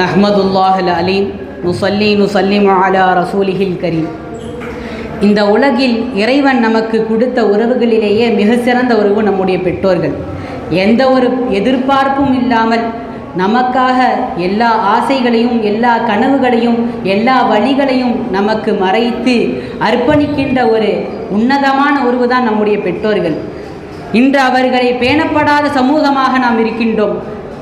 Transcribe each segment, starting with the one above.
நஹ்மதுல்லாஹல் அலீம் நுசல்லி நுசல்லிமு அலா ரசூலிஹில் கரீம். இந்த உலகில் இறைவன் நமக்கு கொடுத்த உறவுகளிலேயே மிக சிறந்த உறவு நம்முடைய பெற்றோர்கள். எந்த ஒரு எதிர்பார்ப்பும் இல்லாமல் நமக்காக எல்லா ஆசைகளையும் எல்லா கனவுகளையும் எல்லா வழிகளையும் நமக்கு மறைத்து அர்ப்பணிக்கின்ற ஒரு உன்னதமான உறவு தான் நம்முடைய பெற்றோர்கள். இன்று அவர்களை பேணப்படாத சமூகமாக நாம் இருக்கின்றோம்.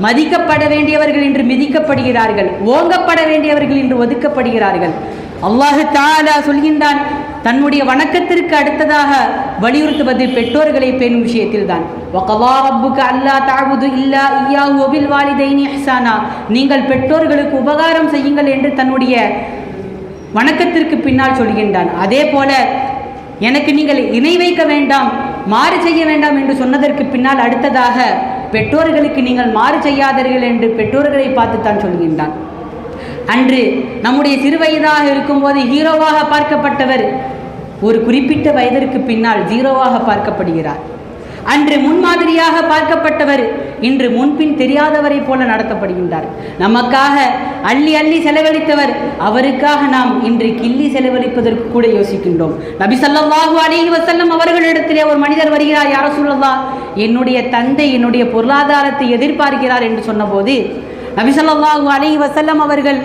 மதிக்கப்பட வேண்டியவர்கள் இன்று மிதிக்கப்படுகிறார்கள் ஓங்கப்பட வேண்டியவர்கள் இன்று ஒதுக்கப்படுகிறார்கள். அல்லாஹு தாலா சொல்கின்றான் தன்னுடைய வணக்கத்திற்கு அடுத்ததாக வலியுறுத்துவது பெற்றோர்களை பேணும் விஷயத்தில் தான் இல்லா நீங்கள் பெற்றோர்களுக்கு உபகாரம் செய்யுங்கள் என்று தன்னுடைய வணக்கத்திற்கு பின்னால் சொல்கின்றான். அதே போல எனக்கு நீங்கள் இணை வைக்க வேண்டாம் மாறு செய்ய வேண்டாம் என்று சொன்னதற்கு பின்னால் அடுத்ததாக பெற்றோர்களுக்கு நீங்கள் மாறு செய்யாதீர்கள் என்று பெற்றோர்களை பார்த்து தான் சொல்கின்றான். அன்று நம்முடைய சிறுவயதாக இருக்கும்போது ஹீரோவாக பார்க்கப்பட்டவர் ஒரு குறிப்பிட்ட வயதிற்கு பின்னால் ஜீரோவாக பார்க்கப்படுகிறார். அன்று முன்மாதிரியாக பார்க்கப்பட்டவர் இன்று முன்பின் தெரியாதவரை போல நடத்தப்படுகின்றார். நமக்காக அள்ளி அள்ளி செலவழித்தவர் அவருக்காக நாம் இன்று கிள்ளி செலவழிப்பதற்கு கூட யோசிக்கின்றோம். நபி சல்லாஹூ அலிஹி வசல்லம் அவர்களிடத்திலே ஒரு மனிதர் வருகிறார் யார சொல்லலா என்னுடைய தந்தை என்னுடைய பொருளாதாரத்தை எதிர்பார்க்கிறார் என்று சொன்னபோது நபி சல்லாஹூ அலிஹி வசல்லம் அவர்கள்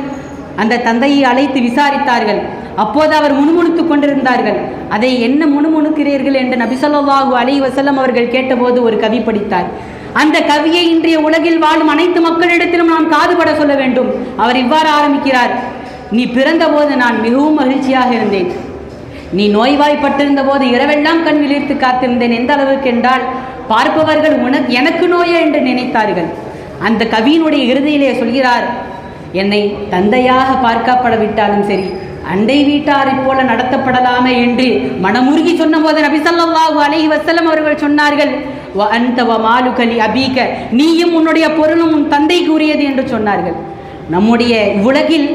அந்த தந்தையை அழைத்து விசாரித்தார்கள். அப்போது அவர் முணுமுணுத்து கொண்டிருந்தார்கள். அதை என்ன முணுமுணுக்கிறீர்கள் என்று நபிசல்லாஹு அலி வசல்லம் அவர்கள் கேட்டபோது ஒரு கவி படித்தார். அந்த கவியை இன்றைய உலகில் வாழும் அனைத்து மக்களிடத்திலும் நாம் காதுபட சொல்ல வேண்டும். அவர் இவ்வாறு ஆரம்பிக்கிறார். நீ பிறந்தபோது நான் மிகவும் மகிழ்ச்சியாக இருந்தேன். நீ நோய்வாய்ப்பட்டிருந்த போது இரவெல்லாம் கண் விழித்து காத்திருந்தேன் எந்த அளவுக்கு என்றால் பார்ப்பவர்கள் உனக்கு எனக்கு நோயா என்று நினைத்தார்கள். அந்த கவியினுடைய இறுதியிலே சொல்கிறார் என்னை தந்தையாக பார்க்கப்பட விட்டாலும் சரி அண்டை வீட்டாரை போல நடத்தப்படலாமே என்று மனமுருகி சொன்னபோது நபிசல்லாஹு அலஹி வசலம் அவர்கள் சொன்னார்கள் அந்த மாலுகலி அபீக. நீயும் உன்னுடைய பொருளும் உன் தந்தைக்கு உரியது என்று சொன்னார்கள். நம்முடைய உலகில்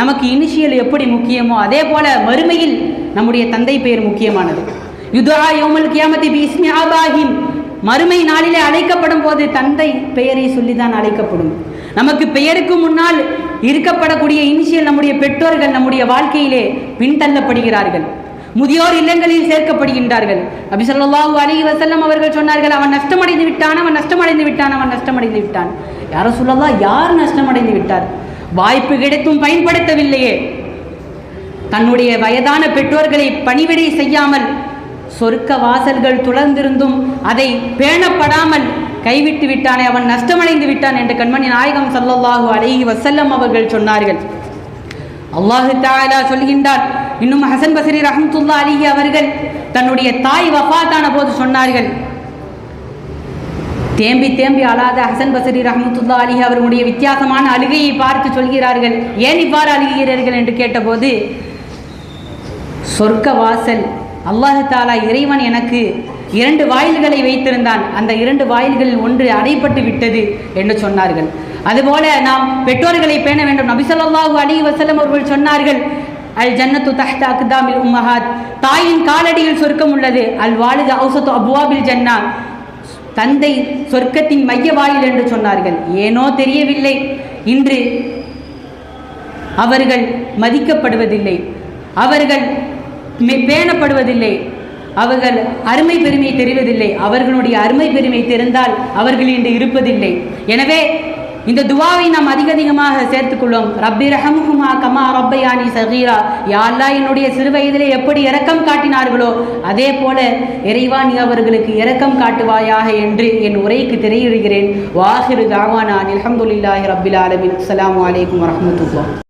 நமக்கு இனிஷியல் எப்படி முக்கியமோ அதே போல மறுமையில் நம்முடைய தந்தை பெயர் முக்கியமானது. யுதா யோமல் கியாமதி பீஸ்மி ஆபாஹிம் மறுமை நாளிலே அழைக்கப்படும் போது தந்தை பெயரை சொல்லிதான் அழைக்கப்படும். நமக்கு பெயருக்கு முன்னால் இருக்கப்படக்கூடிய இனிஷியல் நம்முடைய பெற்றோர்கள் நம்முடைய வாழ்க்கையிலே பின்தள்ளப்படுகிறார்கள். முதியோர் இல்லங்களில் சேர்க்கப்படுகின்றார்கள். அபிசல்லாஹூ அலி வசல்லம் அவர்கள் சொன்னார்கள் அவன் நஷ்டமடைந்து விட்டான் அவன் நஷ்டமடைந்து விட்டான் அவன் நஷ்டமடைந்து விட்டான். யாரும் சொல்லலாம் யார் நஷ்டமடைந்து விட்டார்? வாய்ப்பு கிடைத்தும் பயன்படுத்தவில்லையே. தன்னுடைய வயதான பெற்றோர்களை பணிவிடை செய்யாமல் சொர்க்க வாசல்கள் துளர்ந்திருந்தும் அதை பேணப்படாமல் கைவிட்டு விட்டானே அவன் நஷ்டமடைந்து விட்டான் என்று கண்மணி நாயகம் சல்லல்லாஹு அலைஹி வசல்லம் அவர்கள் சொன்னார்கள். அல்லாஹு தாலா சொல்கின்றார் இன்னும் ஹசன் பசரி ரஹமத்துல்லா அலிஹி அவர்கள் தன்னுடைய தாய் வஃபாத்தான போது சொன்னார்கள் தேம்பி தேம்பி அழாத ஹசன் பசரி ரஹமத்துல்லா அலிஹி அவர்களுடைய வித்தியாசமான அழுகையை பார்த்து சொல்கிறார்கள் ஏன் இவ்வாறு அழுகிறீர்கள்? என்று கேட்டபோது சொர்க்க வாசல் அல்லாஹாலா இறைவன் எனக்கு இரண்டு வாயில்களை வைத்திருந்தான். அந்த இரண்டு வாயில்களில் ஒன்று அடைப்பட்டு விட்டது என்று சொன்னார்கள். அதுபோல நாம் பெற்றோர்களை பேண வேண்டும். நபிசல்லாஹூ அலி வசலம் அவர்கள் சொன்னார்கள் அல் ஜன்னத்து தஹ்த அக்தாமில் உம்மஹாத். தாயின் காலடியில் சொர்க்கம் உள்ளது. அல் வாலிது அவுசத்து அபுவாபில் ஜன்னா. தந்தை சொர்க்கத்தின் மைய வாயில் என்று சொன்னார்கள். ஏனோ தெரியவில்லை. இன்று அவர்கள் மதிக்கப்படுவதில்லை. அவர்கள் பேணப்படுவதில்லை. அவர்கள் அருமை பெருமை தெரிவதில்லை. அவர்களுடைய அருமை பெருமை தெரிந்தால் அவர்கள் இன்று இருப்பதில்லை. எனவே இந்த துவாவை நாம் அதிக அதிகமாக சேர்த்துக்கொள்வோம். ரப்பி ரஹமுஹுமா கமா ரப்பையானி சகீரா. யாழ்லா என்னுடைய சிறு வயதிலே எப்படி இரக்கம் காட்டினார்களோ அதே போல இறைவா நீ அவர்களுக்கு இரக்கம் காட்டுவாயாக என்று என் உரைக்கு திரையிடுகிறேன். வாஹிரு தாவானா அலமதுல்லாஹி ரபில் ஆலமின். அஸ்லாம் வலைக்கம் வரமத்துல்லா